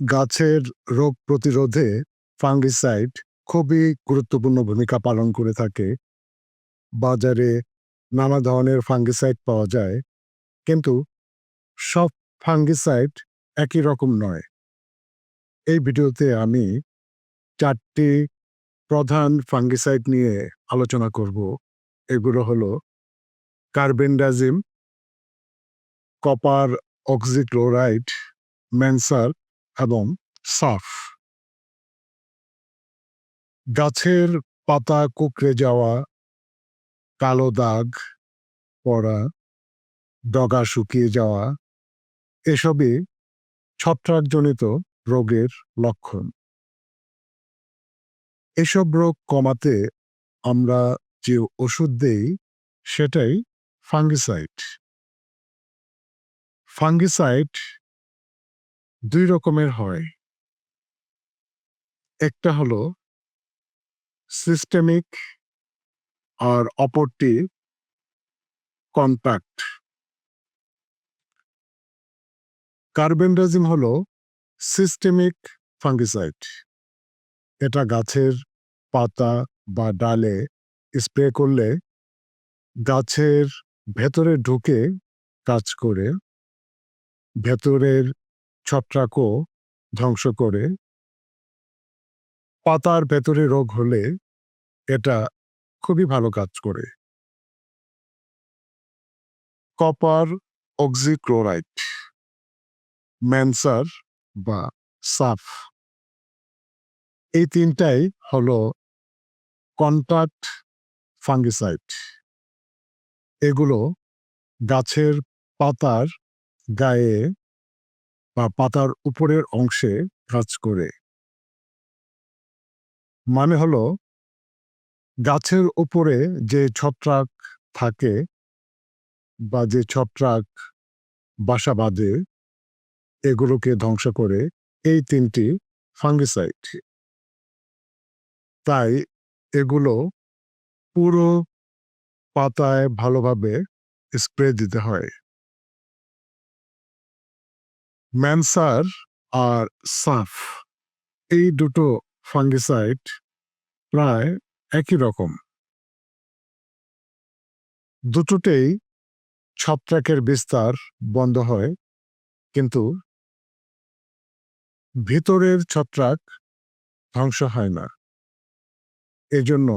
গাছের রোগ প্রতিরোধে ফাঙ্গিসাইড খুবই গুরুত্বপূর্ণ ভূমিকা পালন করে থাকে। বাজারে নানা ধরনের ফাঙ্গিসাইড পাওয়া যায়, কিন্তু সব ফাঙ্গিসাইড একই রকম নয়। এই ভিডিওতে আমি চারটি প্রধান ফাঙ্গিসাইড নিয়ে আলোচনা করব। এগুলো হলো কার্বেন্ডাজিম, কপার অক্সিক্লোরাইড মেনসার এবং সাফ। গাছের পাতা কুকড়ে যাওয়া, কালো দাগ পড়া, ডগা শুকিয়ে যাওয়া, এসবই ছত্রাকজনিত রোগের লক্ষণ। এসব রোগ কমাতে আমরা যে ওষুধ দেই, সেটাই ফাঙ্গিসাইড। ফাঙ্গিসাইড দুই রকমের হয়। একটা হলো সিস্টেমিক আর অপরটি কন্ট্যাক্ট কার্বেন্ডাজিম হলো সিস্টেমিক ফাঙ্গিসাইড এটা গাছের পাতা বা ডালে স্প্রে করলে গাছের ভেতরে ঢুকে কাজ করে। ভেতরের ছত্রাকও ধ্বংস করে। পাতার ভেতরে রোগ হলে এটা খুবই ভালো কাজ করে। কপার অক্সিক্লোরাইড ম্যানসার বা সাফ। এই তিনটাই হলো কন্ট্যাক্ট ফাঙ্গিসাইড। এগুলো গাছের পাতার গায়ে বা পাতার উপরের অংশে কাজ করে। মানে হলো, গাছের উপরে যে ছত্রাক থাকে বা যে ছত্রাক বাসা বাঁধে, এগুলোকে ধ্বংস করে এই তিনটি ফাঙ্গিসাইড। তাই এগুলো পুরো পাতায় ভালোভাবে স্প্রে দিতে হয়। ম্যানসার আর সাফ এই দুটো ফাঙ্গিসাইড প্রায় একই রকম। দুটোতেই ছত্রাকের বিস্তার বন্ধ হয়, কিন্তু ভিতরের ছত্রাক ধ্বংস হয় না। এজন্য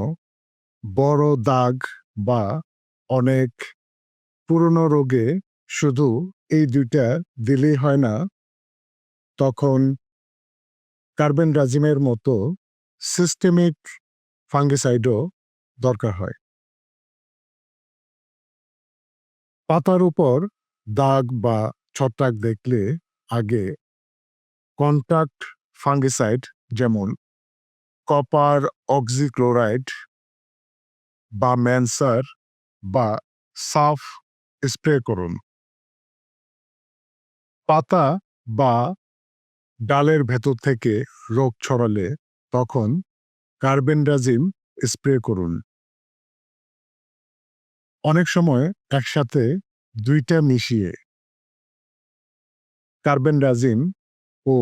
বড় দাগ বা অনেক পুরনো রোগে শুধু এই দুইটা দিলেই হয় না, তখন কার্বেন রাজিমের মতো সিস্টেমিক ফাঙ্গিসাইডও দরকার হয়। পাতার উপর দাগ বা ছত্রাক দেখলে আগে কন্ট্যাক্ট ফাঙ্গিসাইড যেমন কপার অক্সিক্লোরাইড বা ম্যানসার বা সাফ স্প্রে করুন। পাতা বা ডালের ভেতর থেকে রোগ ছড়ালে তখন কার্বেন্ডাজিম স্প্রে করুন। অনেক সময় একসাথে দুইটা মিশিয়ে কার্বেন্ডাজিম ও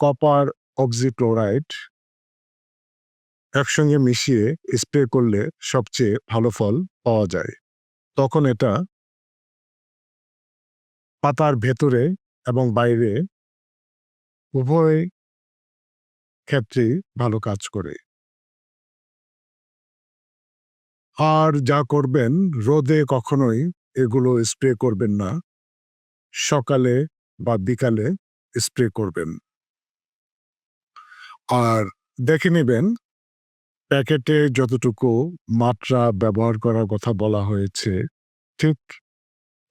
কপার অক্সিক্লোরাইড একসঙ্গে মিশিয়ে স্প্রে করলে সবচেয়ে ভালো ফল পাওয়া যায়। তখন এটা পাতার ভেতরে এবং বাইরে উভয় ক্ষেত্রেই ভালো কাজ করে। আর যা করবেন, রোদে কখনোই এগুলো স্প্রে করবেন না। সকালে বা বিকালে স্প্রে করবেন। আর দেখে নেবেন, প্যাকেটে যতটুকু মাত্রা ব্যবহার করার কথা বলা হয়েছে, ঠিক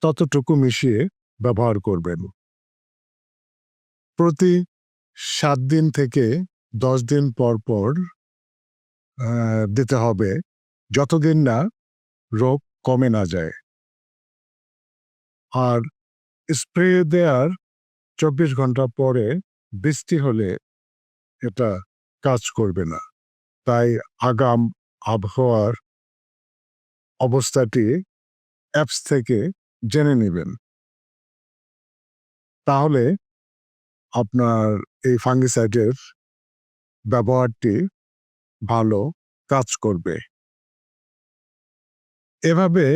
ততটুকু মিশিয়ে ব্যবহার করবেন। প্রতি সাত দিন থেকে দশ দিন পর পর দিতে হবে। যতদিন না রোগ কমে না যায়। আর স্প্রে দেওয়ার চব্বিশ ঘণ্টা পরে বৃষ্টি হলে এটা কাজ করবে না। তাই আগাম আবহাওয়ার অবস্থাটি অ্যাপস থেকে জেনে নেবেন। তাহলে আপনার এই ফাঙ্গিসাইডের ব্যবহারটি ভালো কাজ করবে। এভাবে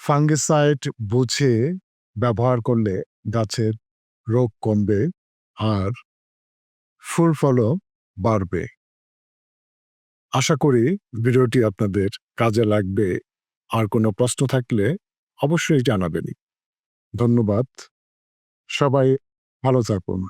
ফাঙ্গিসাইড বুঝে ব্যবহার করলে গাছের রোগ কমবে আর ফুল ফলও বাড়বে। আশা করি ভিডিওটি আপনাদের কাজে লাগবে। আর কোনো প্রশ্ন থাকলে অবশ্যই জানাবেন। ধন্যবাদ। সবাই ভালো থাকুন।